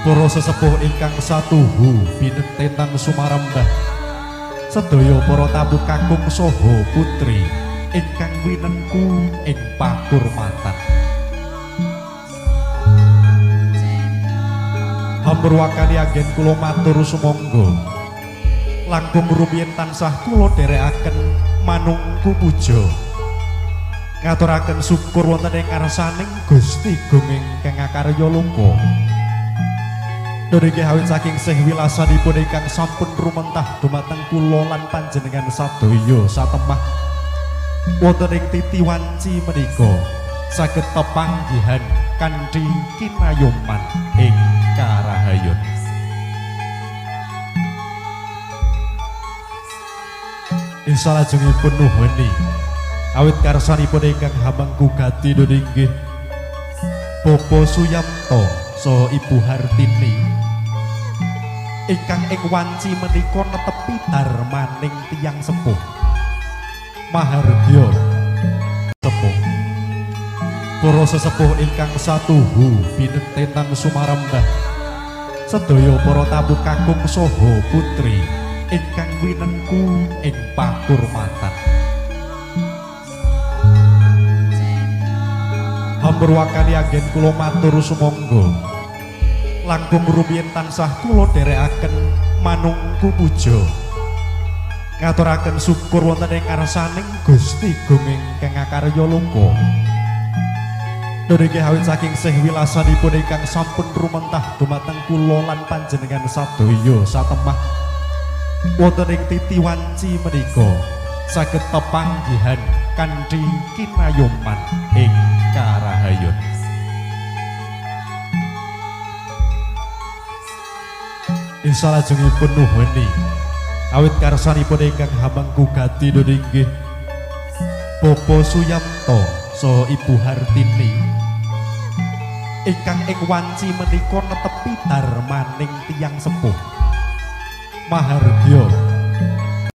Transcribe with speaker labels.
Speaker 1: Para sesepuh ingkang satuhu binentenan sumarembah sedaya para tamu kakung saha putri ingkang winengku ing pakurmatan Amrwakani anggen kula matur sumangga. Langkung rumiyin tansah kula dherekaken manungku puja ngaturaken syukur wonten ing ngarsaning Gusti Guming kang akarya lumpa Dene awit saking sih wilasanipun ingkang sampun rumentah dumateng kula lan panjenengan sadaya satemah. Wonten ing titi wanci menika saged pepanggihan kanthi kinayoman ing karahayun. Salajengipun nuhuni awit karsanipun ingkang hamangku gati nggih Bapak Suyamto saha Ibu Hartini. Ingkang ing wanci menika netepi darmaning tiyang sepuh. Mahardya sepuh. Para sesepuh ingkang satuhu binentenan sumarembah sedaya para tamu kakung saha putri ingkang winengku ing pakurmatan Amrwakani anggen kula matur sumangga langkung rumiyin tansah kula dherekaken manungku puja ngaturaken syukur wonten ing ngarsaning Gusti Guming kang akarya lumpa Dene awit saking sih wilasanipun ingkang sampun rumentah dumateng kula lan panjenengan sadaya satemah. Wonten ing titi wanci menika saged pepanggihan kanthi kinayoman ing karahayun Salajengipun nuhuni. Awit karsanipun ingkang hamangku gati nggih Bapak Suyamto saha Ibu Hartini. Ingkang ing wanci menika netepi darmaning tiyang sepuh. Mahardya